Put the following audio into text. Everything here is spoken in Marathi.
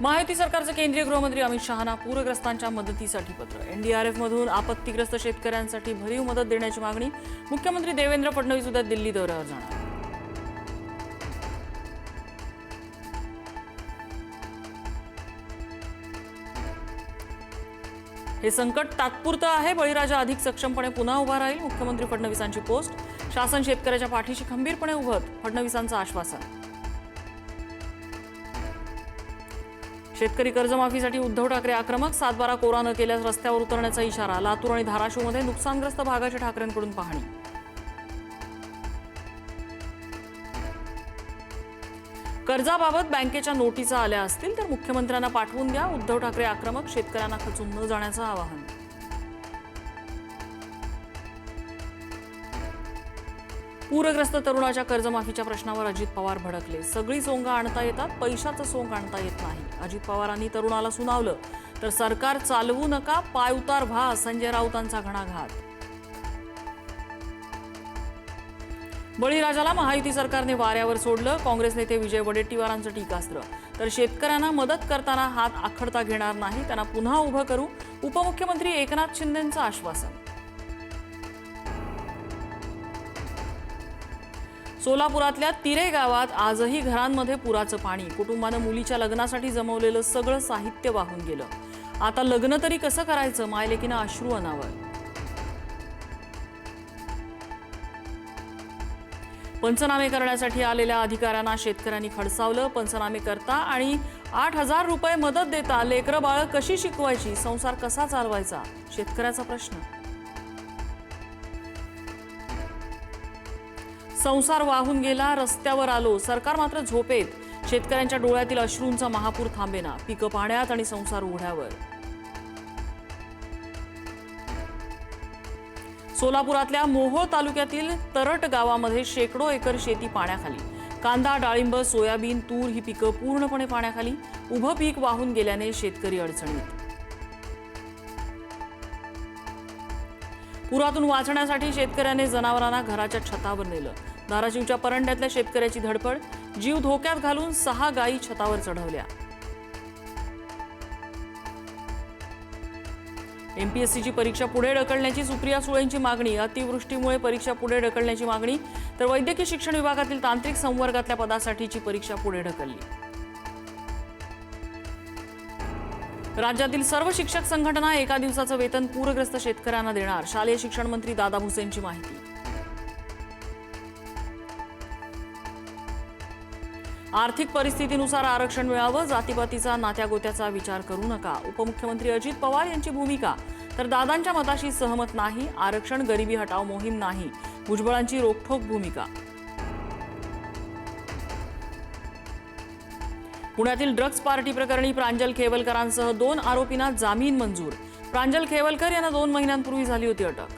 महायुती सरकारचं केंद्रीय गृहमंत्री अमित शहाना पूरग्रस्तांच्या मदतीसाठी पत्र. एनडीआरएफ मधून आपत्तीग्रस्त शेतकऱ्यांसाठी भरीव मदत देण्याची मागणी. मुख्यमंत्री देवेंद्र फडणवीस उद्या दिल्ली दौऱ्यावर जाणार. हे संकट तात्पुरतं आहे. बळीराजा अधिक सक्षमपणे पुन्हा उभा राहील. मुख्यमंत्री फडणवीसांची पोस्ट. शासन शेतकऱ्याच्या पाठीशी खंबीरपणे उभत फडणवीसांचं आश्वासन. शेतकरी कर्जमाफीसाठी उद्धव ठाकरे आक्रमक सातबारा कोरा न केल्यास रस्त्यावर उतरण्याचा इशारा लातूर आणि धाराशिवमध्ये नुकसानग्रस्त भागाच्या ठाकरेंकडून पाहणी. कर्जाबाबत बँकेच्या नोटिसा आल्या असतील तर मुख्यमंत्र्यांना पाठवून द्या. उद्धव ठाकरे आक्रमक शेतकऱ्यांना खचून न जाण्याचं आवाहन. पूरग्रस्त तरुणाच्या कर्जमाफीच्या प्रश्नावर अजित पवार भडकले. सगळी सोंग आणता येतात पैशाचं सोंग आणता येत नाही. अजित पवारांनी तरुणाला सुनावलं. तर सरकार चालवू नका पायउतार व्हा संजय राऊतांचा घणाघात. बळीराजाला महायुती सरकारने वाऱ्यावर सोडलं काँग्रेस नेते विजय वडेट्टीवारांचं टीकास्त्र. तर शेतकऱ्यांना मदत करताना हात आखडता घेणार नाही त्यांना पुन्हा उभं करू. उपमुख्यमंत्री एकनाथ शिंदेंचं आश्वासन. सोलापुरातल्या तिरे गावात आजही घरांमध्ये पुराचं पाणी. कुटुंबानं मुलीच्या लग्नासाठी जमवलेलं सगळं साहित्य वाहून गेलं. आता लग्न तरी कसं करायचं? मायलेकीनं अश्रू अनावर. पंचनामे करण्यासाठी आलेल्या अधिकाऱ्यांना शेतकऱ्यांनी खडसावलं पंचनामे करता आणि आठ हजार रुपये मदत देता. लेकरं बाळं कशी शिकवायची? संसार कसा चालवायचा? शेतकऱ्याचा प्रश्न. संसार वाहून गेला रस्त्यावर आलो. सरकार मात्र झोपेत. शेतकऱ्यांच्या डोळ्यातील अश्रूंचा महापूर थांबेना. पिकं पाण्यात आणि संसार उघड्यावर. सोलापुरातल्या मोहोळ तालुक्यातील तरट गावामध्ये शेकडो एकर शेती पाण्याखाली. कांदा डाळिंब सोयाबीन तूर ही पिकं पूर्णपणे पाण्याखाली. उभं पीक वाहून गेल्याने शेतकरी अडचणीत. पुरातून वाचण्यासाठी शेतकऱ्याने जनावरांना घराच्या छतावर नेलं. धाराशिवच्या परंड्यातल्या शेतकऱ्याची धडपड जीव धोक्यात घालून सहा गायी छतावर चढवल्या. एमपीएससीची परीक्षा पुढे ढकलण्याची सुप्रिया सुळेंची मागणी अतिवृष्टीमुळे परीक्षा पुढे ढकलण्याची मागणी तर वैद्यकीय शिक्षण विभागातील तांत्रिक संवर्गातल्या पदासाठीची परीक्षा पुढे ढकलली. राज्यातील सर्व शिक्षक संघटना एका दिवसाचं वेतन पूरग्रस्त शेतकऱ्यांना देणार शालेय शिक्षण मंत्री दादा भुसेंची माहिती. आर्थिक परिस्थितीनुसार आरक्षण मिळावं जातीपातीचा नात्यागोत्याचा विचार करू नका. उपमुख्यमंत्री अजित पवार यांची भूमिका. तर दादांच्या मताशी सहमत नाही आरक्षण गरिबी हटाव मोहीम नाही. भुजबळांची रोखठोक भूमिका. पुण्यातील ड्रग्ज पार्टी प्रकरणी प्रांजल खेवलकरांसह दोन आरोपींना जामीन मंजूर. प्रांजल खेवलकर यांना दोन महिन्यांपूर्वी झाली होती अटक.